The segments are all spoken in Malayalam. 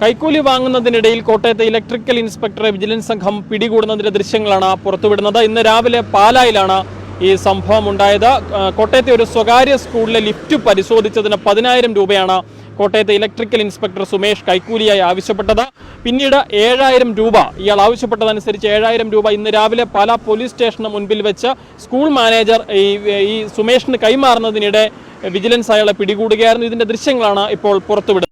കൈക്കൂലി വാങ്ങുന്നതിനിടയിൽ കോട്ടയത്തെ ഇലക്ട്രിക്കൽ ഇൻസ്പെക്ടറെ വിജിലൻസ് സംഘം പിടികൂടുന്നതിന്റെ ദൃശ്യങ്ങളാണ് പുറത്തുവിടുന്നത്. ഇന്ന് രാവിലെ പാലായിലാണ് ഈ സംഭവം ഉണ്ടായത്. കോട്ടയത്തെ ഒരു സ്വകാര്യ സ്കൂളിലെ ലിഫ്റ്റ് പരിശോധിച്ചതിന് പതിനായിരം രൂപയാണ് കോട്ടയത്തെ ഇലക്ട്രിക്കൽ ഇൻസ്പെക്ടർ സുമേഷ് കൈക്കൂലിയായി ആവശ്യപ്പെട്ടത്. പിന്നീട് ഏഴായിരം രൂപ ഇയാൾ ആവശ്യപ്പെട്ടതനുസരിച്ച് ഏഴായിരം രൂപ ഇന്ന് രാവിലെ പാലാ പോലീസ് സ്റ്റേഷന് മുൻപിൽ വെച്ച് സ്കൂൾ മാനേജർ ഈ ഈ സുമേഷിന് കൈമാറുന്നതിനിടെ വിജിലൻസ് അയാളെ പിടികൂടുകയായിരുന്നു. ഇതിന്റെ ദൃശ്യങ്ങളാണ് ഇപ്പോൾ പുറത്തുവിടുന്നത്.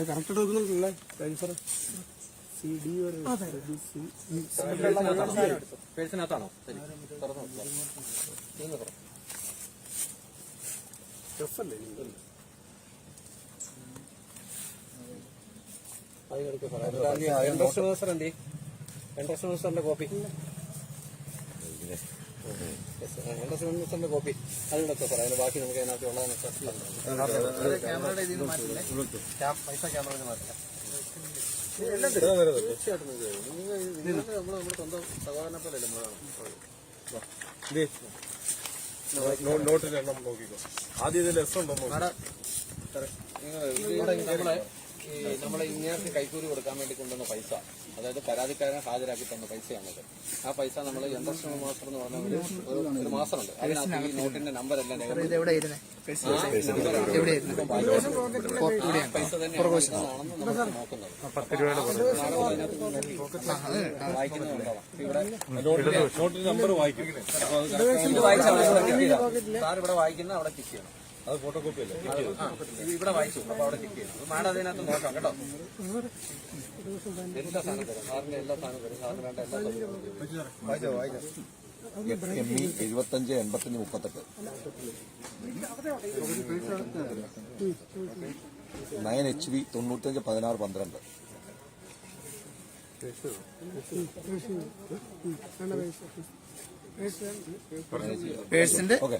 കറക്റ്റ് എടുക്കുന്നുണ്ടല്ലേ സാറേ സി ഡി വരെ പേഴ്സിനകത്താണോ ശരി തുറന്നു നോക്കുക. ഇതൊന്ന് തുറ. എഫ് അല്ലേ എൻട്രസ്റ്റ് മാസ്റ്റർ എന്തി എൻട്രസ്റ്റ് മാസ്റ്ററിന്റെ കോപ്പി കോപ്പി അതിലൊക്കെ സാർ അതിന് ബാക്കി നമുക്ക് അതിനകത്ത് ഉള്ളതെന്നൊക്കെ പൈസ ക്യാമറ മാറ്റില്ല തീർച്ചയായിട്ടും നിങ്ങൾ നമ്മൾ നമ്മുടെ സ്വന്തം സഹോദരനെ പോലെ നമ്മളാണ് നോട്ടിന്റെ എണ്ണം നോക്കിക്കോ ആദ്യം ഇതിൽ എസ് ഉണ്ടോ നമ്മളെ ഈ നമ്മളെ ഇങ്ങേർക്ക് കൈക്കൂലി കൊടുക്കാൻ വേണ്ടി കൊണ്ടുവന്ന പൈസ. അതായത് പരാതിക്കാരനെ ഹാജരാക്കി തന്ന പൈസയാണത്. ആ പൈസ നമ്മൾ യന്ത്രശ്രമ മാസ്റ്റർ എന്ന് പറഞ്ഞ ഒരു ഒരു- മാസമുണ്ട് അതിനകത്ത് ഈ നോട്ടിന്റെ നമ്പർ എല്ലാം രേഖപ്പെടുത്തി എവിടെ ഇരുന്നേ? എവിടെ ഇരുന്നേ? ആ പൈസ തന്നെയാണെന്ന് നമ്മൾ നോക്കുന്നത്. വായിക്കുന്നുണ്ടാവാം ഇവിടെ നോട്ടിന്റെ നമ്പർ വായിക്കും സാർ ഇവിടെ വായിക്കുന്ന അവിടെ ക്ലിക്ക് ചെയ്യണം അത് ഫോട്ടോ കോപ്പി അല്ലേ ഇവിടെ വായിച്ചു. അപ്പൊ അവിടെ ക്ലിക്ക് ചെയ്തു. മാഡം അതിനകത്ത് നോക്കാം കേട്ടോ. എല്ലാ സാധനം തരും? സാറിന്റെ എല്ലാ സാധനം തരും. സാറിന് വേണ്ട എല്ലാ സാധനവും എം ഇ എഴുപത്തഞ്ച് എൺപത്തഞ്ച് മുപ്പത്തെട്ട്. നയൻ എച്ച് വി തൊണ്ണൂറ്റഞ്ച് പതിനാറ് പന്ത്രണ്ട്. പേഴ്സിന്റെ? ഓക്കെ.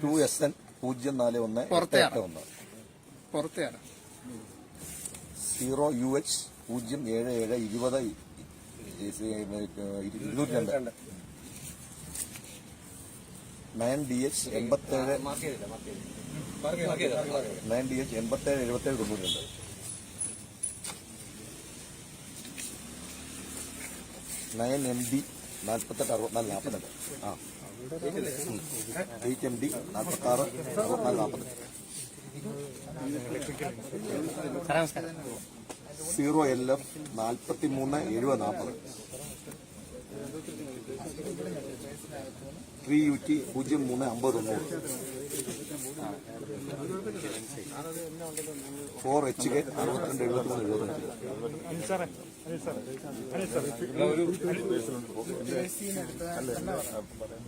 ടു എസ് എൻ പൂജ്യം നാല് ഒന്ന് എട്ട് ഒന്ന്. പുറത്തെയാണ്. സീറോ യു എച്ച് പൂജ്യം ഏഴ് ഏഴ് ഇരുപത് ഇരുന്നൂറ്റി രണ്ട് നയൻ ഡി എച്ച് എൺപത്തേഴ് നയൻ ഡി എച്ച് എൺപത്തേഴ് എഴുപത്തേഴ് തൊണ്ണൂറ്റി രണ്ട് നയൻ എം ഡി നാൽപ്പത്തെട്ട് അറുപത്തിനാല് നാൽപ്പത്തെട്ട് ആ. എയ്റ്റ് എം ഡി നാൽപ്പത്താറ് അറുപത്തിനാല് നാൽപ്പത്തെട്ട് സീറോ എൽ എഫ് നാൽപ്പത്തി മൂന്ന് എഴുപത് നാൽപ്പത് ത്രീ യു ടി പൂജ്യം മൂന്ന് അമ്പത് തൊണ്ണൂറ് ഫോർ എച്ച് കെ അറുപത്തിരണ്ട് എഴുപത്തിമൂന്ന് എഴുപത്തഞ്ച്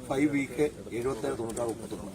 ഫൈവ് വി കെ എഴുപത്തേഴ് തൊണ്ണൂറ്റാറ് മുപ്പത്തൊന്ന്.